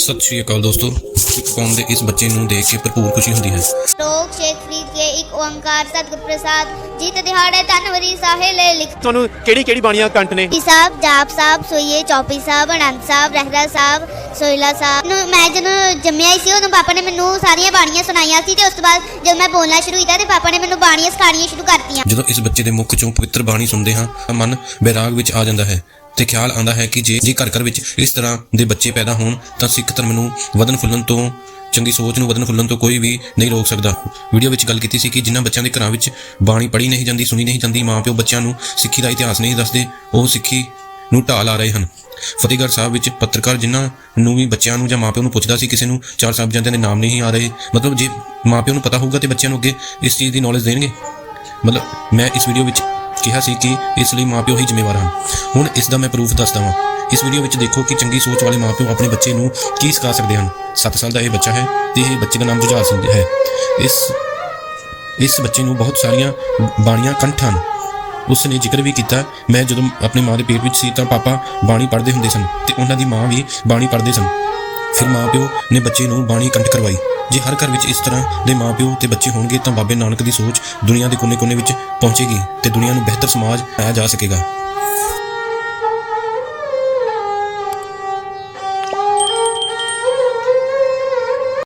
ਸਤਿ ਸ਼੍ਰੀ ਅਕਾਲ ਦੋਸਤੋ ਕੌਮ ਦੇ ਇਸ ਬੱਚੇ ਨੂੰ ਦੇਖ ਕੇ ਭਰਪੂਰ ਖੁਸ਼ੀ ਹੁੰਦੀ ਹੈ। ਲੋਕ ਸ਼ੇਖ ਫਰੀਦ ਕੇ ਇੱਕ ਓੰਕਾਰ ਸਤਿਗੁਰ ਪ੍ਰਸਾਦ ਜਿਤ ਦਿਹਾੜੇ ਤਨਵਰੀ ਸਾਹਿਲੇ ਲਿਖ ਤੁਹਾਨੂੰ ਕਿਹੜੀ ਕਿਹੜੀ ਬਾਣੀਆਂ ਕੰਠ ਨੇ? ਜੀ ਸਾਹਿਬ ਜਾਪ ਸਾਹਿਬ ਸੋਈਏ ਚੌਪੀ ਸਾਹਿਬ ਅਨੰਦ ਸਾਹਿਬ ਰਹਿਰਾ ਸਾਹਿਬ ਸੋਹਿਲਾ ਸਾਹਿਬ। ਨੂੰ ਮੈਂ ਜਦੋਂ ਜੰਮਿਆ ਸੀ ਉਦੋਂ ਪਾਪਾ ਨੇ ਮੈਨੂੰ ਸਾਰੀਆਂ ਬਾਣੀਆਂ ਸੁਣਾਈਆਂ ਸੀ ਤੇ ਉਸ ਤੋਂ ਬਾਅਦ ਜਦੋਂ ਮੈਂ ਬੋਲਣਾ ਸ਼ੁਰੂ ਕੀਤਾ ਤੇ ਪਾਪਾ ਨੇ ਮੈਨੂੰ ਬਾਣੀਆਂ ਸਿਖਾਉਣੀਆਂ ਸ਼ੁਰੂ ਕਰਤੀਆਂ। ਜਦੋਂ ਇਸ ਬੱਚੇ ਦੇ ਮੁਖ ਚੋਂ ਪਵਿੱਤਰ ਬਾਣੀ ਸੁਣਦੇ ਹਾਂ ਤਾਂ ਮਨ ਬੈਰਾਗ ਵਿੱਚ ਆ ਜਾਂਦਾ ਹੈ। ਤੇ ਖਿਆਲ ਆਉਂਦਾ ਹੈ ਕਿ ਜੇ ਜੇ ਘਰ ਘਰ ਵਿੱਚ ਇਸ ਤਰ੍ਹਾਂ ਦੇ ਬੱਚੇ ਪੈਦਾ ਹੋਣ, ਤਾਂ ਸਿੱਖ ਧਰਮ ਨੂੰ ਵਧਨ ਫੁੱਲਣ ਤੋਂ, ਚੰਗੀ ਸੋਚ ਨੂੰ ਵਧਨ ਫੁੱਲਣ ਤੋਂ ਕੋਈ ਵੀ ਨਹੀਂ ਰੋਕ ਸਕਦਾ। ਵੀਡੀਓ ਵਿੱਚ ਗੱਲ ਕੀਤੀ ਸੀ ਕਿ ਜਿਨ੍ਹਾਂ ਬੱਚਿਆਂ ਦੇ ਘਰਾਂ ਵਿੱਚ ਬਾਣੀ ਪੜ੍ਹੀ ਨਹੀਂ ਜਾਂਦੀ, ਸੁਣੀ ਨਹੀਂ ਜਾਂਦੀ, ਮਾਪਿਓ ਬੱਚਿਆਂ ਨੂੰ ਸਿੱਖੀ ਦਾ ਇਤਿਹਾਸ ਨਹੀਂ ਦੱਸਦੇ, ਉਹ ਸਿੱਖੀ ਨੂੰ ਢਾਲ ਆ ਰਹੇ ਹਨ। ਫਤਿਹਗੜ੍ਹ ਸਾਹਿਬ ਵਿੱਚ ਪੱਤਰਕਾਰ ਜਿਨ੍ਹਾਂ ਨੂੰ ਵੀ ਬੱਚਿਆਂ ਨੂੰ ਜਾਂ ਮਾਪਿਆਂ ਨੂੰ ਪੁੱਛਦਾ ਸੀ, ਕਿਸੇ ਨੂੰ ਚਾਰ ਸਾਹਿਬਜ਼ਾਦਿਆਂ ਦੇ ਨਾਮ ਨਹੀਂ ਆ ਰਹੇ, ਮਤਲਬ ਜੇ ਮਾਪਿਆਂ ਨੂੰ ਪਤਾ ਹੋਊਗਾ ਤੇ ਬੱਚਿਆਂ ਨੂੰ ਅੱਗੇ ਇਸ ਚੀਜ਼ ਦੀ ਨੌਲੇਜ ਦੇਣਗੇ? ਮਤਲਬ ਮੈਂ ਇਸ ਵੀਡੀਓ ਵਿੱਚ ਕਿਹਾ ਸੀ ਕਿ ਇਸ ਲਈ ਮਾਪਿਓ ਹੀ ਜ਼ਿੰਮੇਵਾਰ ਹਨ। ਹੁਣ ਇਸ ਦਾ ਮੈਂ ਪ੍ਰੂਫ ਦੱਸਦਾ ਹਾਂ ਇਸ ਵੀਡੀਓ ਵਿੱਚ ਦੇਖੋ ਕਿ ਚੰਗੀ ਸੋਚ ਵਾਲੇ ਮਾਪਿਓ ਆਪਣੇ ਬੱਚੇ ਨੂੰ ਕੀ ਸਿਖਾ ਸਕਦੇ ਹਨ। 7 ਸਾਲ ਦਾ ਇਹ ਬੱਚਾ ਹੈ ਤੇ ਇਹ ਬੱਚੇ ਦਾ ਨਾਮ ਜੁਝਾਰ ਸਿੰਘ ਹੈ। ਇਸ ਇਸ ਬੱਚੇ ਨੂੰ ਬਹੁਤ ਸਾਰੀਆਂ ਬਾਣੀਆਂ ਕੰਠ ਹਨ। ਉਸ ਨੇ ਜ਼ਿਕਰ ਵੀ ਕੀਤਾ, ਮੈਂ ਜਦੋਂ ਆਪਣੇ ਮਾਂ ਦੇ ਪੇਟ ਵਿੱਚ ਸੀ ਤਾਂ ਪਾਪਾ ਬਾਣੀ ਪੜ੍ਹਦੇ ਹੁੰਦੇ ਸਨ ਤੇ ਉਹਨਾਂ ਦੀ ਮਾਂ ਵੀ ਬਾਣੀ ਪੜ੍ਹਦੇ ਸਨ। ਫਿਰ ਮਾਪਿਓ ਨੇ ਬੱਚੇ ਨੂੰ ਬਾਣੀ ਕੰਠ ਕਰਵਾਈ। ਜੇ ਹਰ ਘਰ ਵਿੱਚ ਇਸ ਤਰ੍ਹਾਂ ਦੇ ਮਾਪਿਓ ਤੇ ਬੱਚੇ ਹੋਣਗੇ ਤਾਂ ਬਾਬੇ ਨਾਨਕ ਦੀ ਸੋਚ ਦੁਨੀਆ ਦੇ ਕੋਨੇ-ਕੋਨੇ ਵਿੱਚ ਪਹੁੰਚੇਗੀ ਤੇ ਦੁਨੀਆ ਨੂੰ ਬਿਹਤਰ ਸਮਾਜ ਪਾਇਆ ਜਾ ਸਕੇਗਾ।